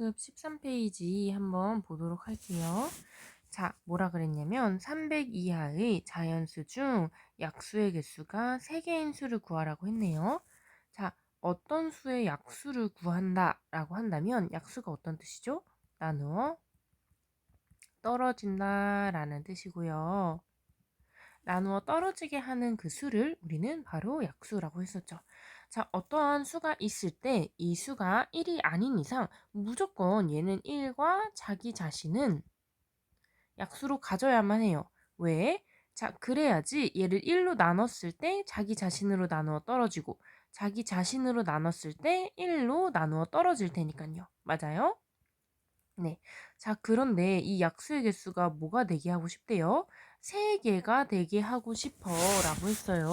1등급 13페이지 한번 보도록 할게요. 자, 뭐라 그랬냐면 300 이하의 자연수 중 약수의 개수가 3개인 수를 구하라고 했네요. 자, 어떤 수의 약수를 구한다 라고 한다면 약수가 어떤 뜻이죠? 나누어 떨어진다 라는 뜻이고요. 나누어 떨어지게 하는 그 수를 우리는 바로 약수라고 했었죠. 자, 어떠한 수가 있을 때 이 수가 1이 아닌 이상 무조건 얘는 1과 자기 자신은 약수로 가져야만 해요. 왜? 자, 그래야지 얘를 1로 나눴을 때 자기 자신으로 나누어 떨어지고 자기 자신으로 나눴을 때 1로 나누어 떨어질 테니까요. 맞아요? 네. 자, 그런데 이 약수의 개수가 뭐가 되게 하고 싶대요? 3개가 되게 하고 싶어 라고 했어요.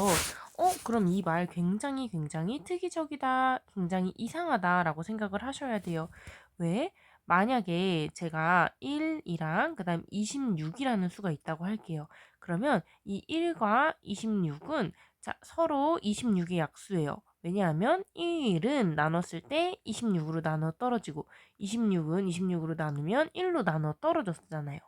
어, 그럼 이 말 굉장히 굉장히 특이적이다, 굉장히 이상하다 라고 생각을 하셔야 돼요. 왜? 만약에 제가 1이랑 그 다음 26이라는 수가 있다고 할게요. 그러면 이 1과 26은 자, 서로 26의 약수예요. 왜냐하면 1은 나눴을 때 26으로 나눠 떨어지고 26은 26으로 나누면 1로 나눠 떨어졌잖아요.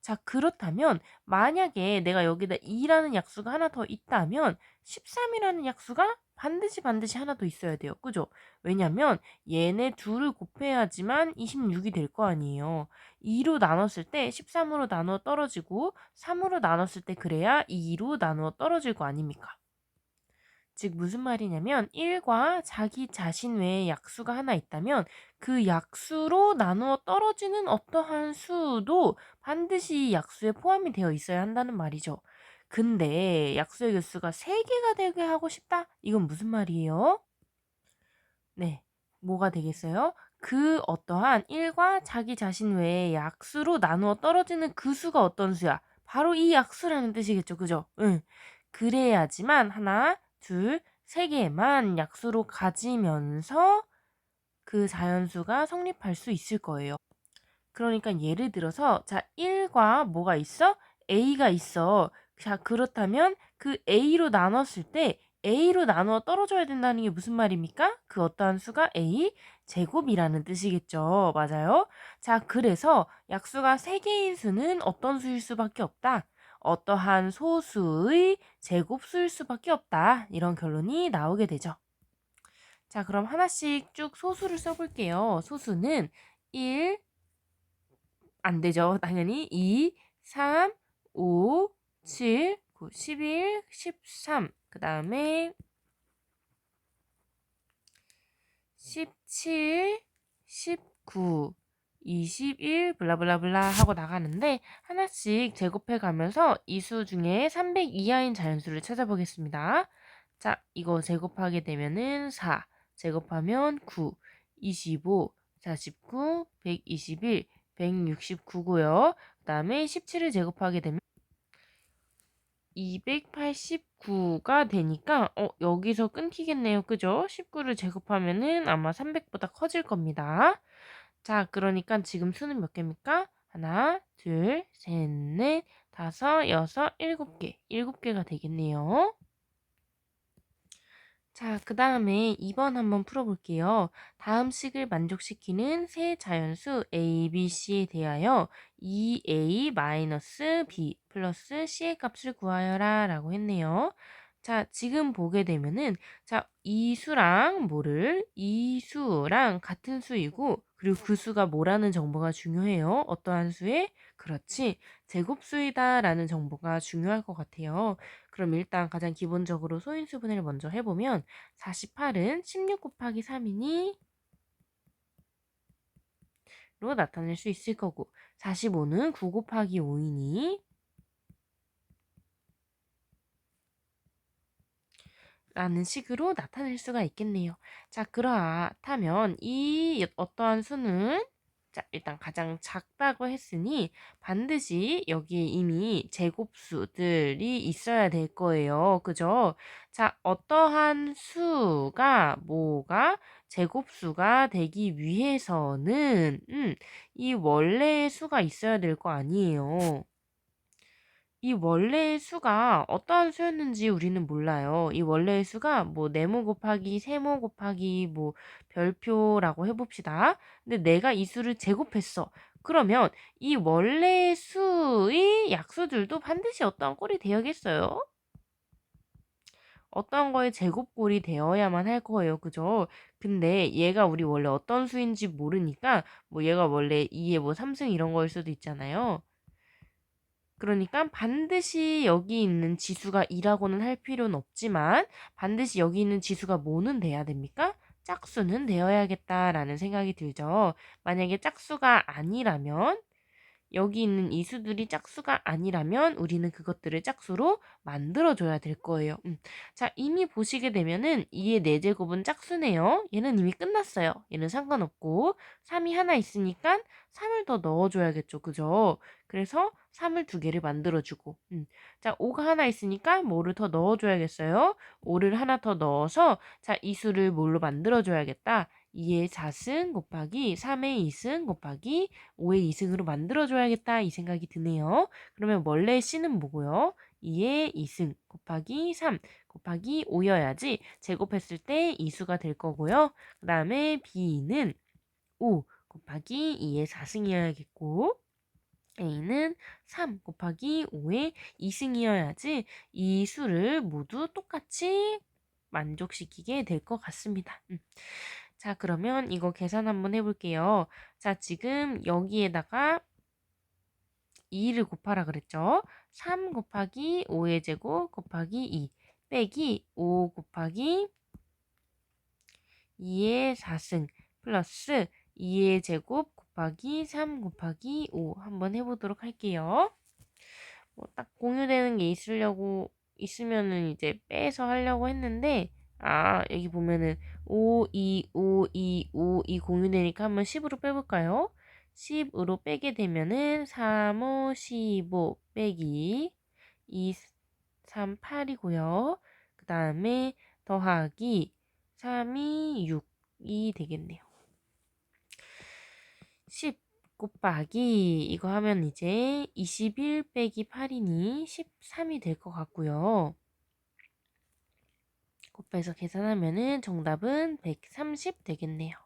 자, 그렇다면 만약에 내가 여기다 2라는 약수가 하나 더 있다면 13이라는 약수가 반드시 반드시 하나 더 있어야 돼요. 그죠? 왜냐면 얘네 둘을 곱해야지만 26이 될 거 아니에요. 2로 나눴을 때 13으로 나누어 떨어지고 3으로 나눴을 때 그래야 2로 나누어 떨어질 거 아닙니까? 즉 무슨 말이냐면 1과 자기 자신 외에 약수가 하나 있다면 그 약수로 나누어 떨어지는 어떠한 수도 반드시 약수에 포함이 되어 있어야 한다는 말이죠. 근데 약수의 개수가 3개가 되게 하고 싶다? 이건 무슨 말이에요? 네. 뭐가 되겠어요? 그 어떠한 1과 자기 자신 외에 약수로 나누어 떨어지는 그 수가 어떤 수야? 바로 이 약수라는 뜻이겠죠. 그죠? 응. 그래야지만 하나, 둘, 세 개만 약수로 가지면서 그 자연수가 성립할 수 있을 거예요. 그러니까 예를 들어서 자 1과 뭐가 있어? A가 있어. 자 그렇다면 그 A로 나눴을 때 A로 나누어 떨어져야 된다는 게 무슨 말입니까? 그 어떠한 수가 A 제곱이라는 뜻이겠죠. 맞아요? 자 그래서 약수가 3개인 수는 어떤 수일 수밖에 없다. 어떠한 소수의 제곱수일 수밖에 없다. 이런 결론이 나오게 되죠. 자, 그럼 하나씩 쭉 소수를 써볼게요. 소수는 1, 안 되죠. 당연히 2, 3, 5, 7, 9, 11, 13. 그 다음에 17, 19, 21 블라블라블라 하고 나가는데 하나씩 제곱해 가면서 이 수 중에 300 이하인 자연수를 찾아보겠습니다. 자, 이거 제곱하게 되면은 4, 제곱하면 9, 25, 49, 121, 169고요. 그 다음에 17을 제곱하게 되면 289가 되니까 어 여기서 끊기겠네요. 그죠? 19를 제곱하면은 아마 300보다 커질 겁니다. 자, 그러니까 지금 수는 몇 개입니까? 하나, 둘, 셋, 넷, 다섯, 여섯, 일곱 개. 일곱 개가 되겠네요. 자, 그 다음에 2번 한번 풀어볼게요. 다음 식을 만족시키는 세 자연수 a, b, c에 대하여 2a-b 플러스 c의 값을 구하여라 라고 했네요. 자, 지금 보게 되면은, 자, 이 수랑 뭐를? 이 수랑 같은 수이고, 그리고 그 수가 뭐라는 정보가 중요해요. 어떠한 수에? 그렇지. 제곱수이다 라는 정보가 중요할 것 같아요. 그럼 일단 가장 기본적으로 소인수분해를 먼저 해보면, 48은 16 곱하기 3이니, 로 나타낼 수 있을 거고, 45는 9 곱하기 5이니, 라는 식으로 나타낼 수가 있겠네요. 자, 그렇다면 이 어떠한 수는 자, 일단 가장 작다고 했으니 반드시 여기에 이미 제곱수들이 있어야 될 거예요. 그죠? 자, 어떠한 수가 뭐가 제곱수가 되기 위해서는 음, 이 원래의 수가 있어야 될 거 아니에요. 이 원래의 수가 어떠한 수였는지 우리는 몰라요. 이 원래의 수가 뭐 네모 곱하기 세모 곱하기 뭐 별표라고 해봅시다. 근데 내가 이 수를 제곱했어. 그러면 이 원래의 수의 약수들도 반드시 어떠한 꼴이 되어야겠어요? 어떤 거에 제곱꼴이 되어야만 할 거예요. 그죠? 근데 얘가 우리 원래 어떤 수인지 모르니까 뭐 얘가 원래 2의 뭐 3승 이런 거일 수도 있잖아요. 그러니까 반드시 여기 있는 지수가 2라고는 할 필요는 없지만 반드시 여기 있는 지수가 뭐는 돼야 됩니까? 짝수는 되어야겠다라는 생각이 들죠. 만약에 짝수가 아니라면 여기 있는 이 수들이 짝수가 아니라면 우리는 그것들을 짝수로 만들어줘야 될 거예요. 음. 자, 이미 보시게 되면은 2의 4제곱은 짝수네요. 얘는 이미 끝났어요. 얘는 상관없고 3이 하나 있으니까 3을 더 넣어줘야겠죠. 그죠? 그래서 3을 두 개를 만들어주고 음. 자, 5가 하나 있으니까 뭐를 더 넣어줘야겠어요. 5를 하나 더 넣어서 자, 이 수를 뭘로 만들어줘야겠다. 2의 4승 곱하기 3의 2승 곱하기 5의 2승으로 만들어줘야겠다 이 생각이 드네요. 그러면 원래 C는 뭐고요? 2의 2승 곱하기 3 곱하기 5여야지 제곱했을 때 이수가 될 거고요. 그 다음에 B는 5 곱하기 2의 4승이어야겠고 A는 3 곱하기 5의 2승이어야지 이 수를 모두 똑같이 만족시키게 될 것 같습니다. 음. 자, 그러면 이거 계산 한번 해볼게요. 자, 지금 여기에다가 2를 곱하라 그랬죠? 3 곱하기 5의 제곱 곱하기 2 빼기 5 곱하기 2의 4승 플러스 2의 제곱 곱하기 3 곱하기 5 한번 해보도록 할게요. 뭐 딱 공유되는 게 있으려고 있으면은 이제 빼서 하려고 했는데 아 여기 보면은 5, 2, 5, 2, 5, 2 공유되니까 한번 10으로 빼볼까요? 10으로 빼게 되면은 3, 5, 15 빼기 2, 3, 8이고요. 그 다음에 더하기 3이 6이 되겠네요. 10 곱하기 이거 하면 이제 21 빼기 8이니 13이 될 것 같고요. 곱해서 계산하면은 정답은 130 되겠네요.